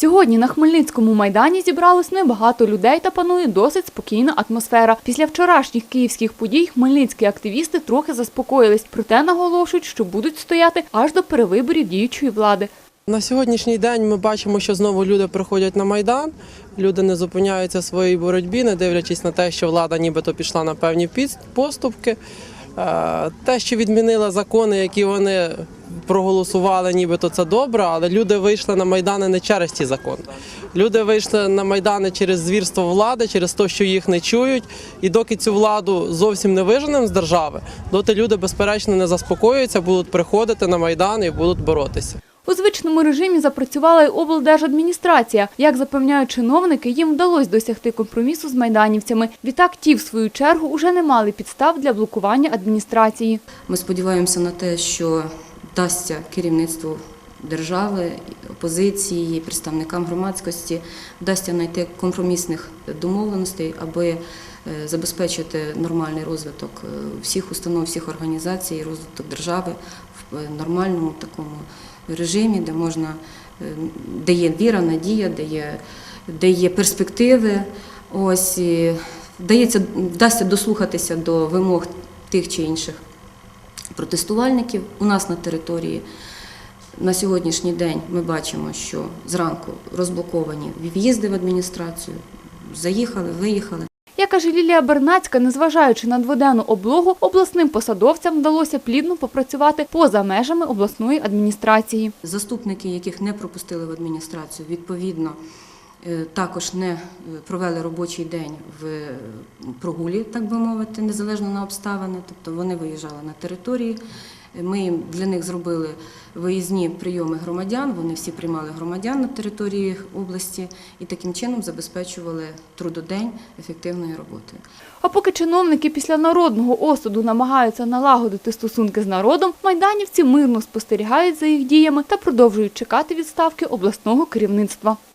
Сьогодні на Хмельницькому майдані зібралось небагато людей та панує досить спокійна атмосфера. Після вчорашніх київських подій хмельницькі активісти трохи заспокоїлись, проте наголошують, що будуть стояти аж до перевиборів діючої влади. На сьогоднішній день ми бачимо, що знову люди приходять на майдан. Люди не зупиняються в своїй боротьбі, не дивлячись на те, що влада нібито пішла на певні поступки. Е, Те, що відмінила закони, які вони проголосували, нібито це добре, але люди вийшли на майдани не через ці закони. Люди вийшли на майдани через звірство влади, через те, що їх не чують. І доки цю владу зовсім не виженемо з держави, доти люди безперечно не заспокоюються, будуть приходити на майдан і будуть боротися. У звичному режимі запрацювала й облдержадміністрація. Як запевняють чиновники, їм вдалося досягти компромісу з майданівцями. Відтак ті, в свою чергу, уже не мали підстав для блокування адміністрації. Ми сподіваємося на те, що вдасться керівництву держави, опозиції, представникам громадськості, вдасться знайти компромісних домовленостей, аби е, забезпечити нормальний розвиток е, всіх установ, всіх організацій, розвиток держави в е, нормальному такому режимі, де можна, де є віра, надія, де є, де є перспективи. Ось і вдається, вдасться дослухатися до вимог тих чи інших протестувальників у нас на території. На сьогоднішній день ми бачимо, що зранку розблоковані в'їзди в адміністрацію, заїхали, виїхали. Як каже Лілія Бернацька, незважаючи на дводенну облогу, обласним посадовцям вдалося плідно попрацювати поза межами обласної адміністрації. Заступники, яких не пропустили в адміністрацію, відповідно також не е, провели робочий день в е, прогулі, так би мовити, незалежно на обставини. Тобто вони виїжджали на території. Ми їм для них зробили виїзні прийоми громадян. Вони всі приймали громадян на території області і таким чином забезпечували трудодень ефективною роботою. А поки чиновники після народного осуду намагаються налагодити стосунки з народом, майданівці мирно спостерігають за їх діями та продовжують чекати відставки обласного керівництва.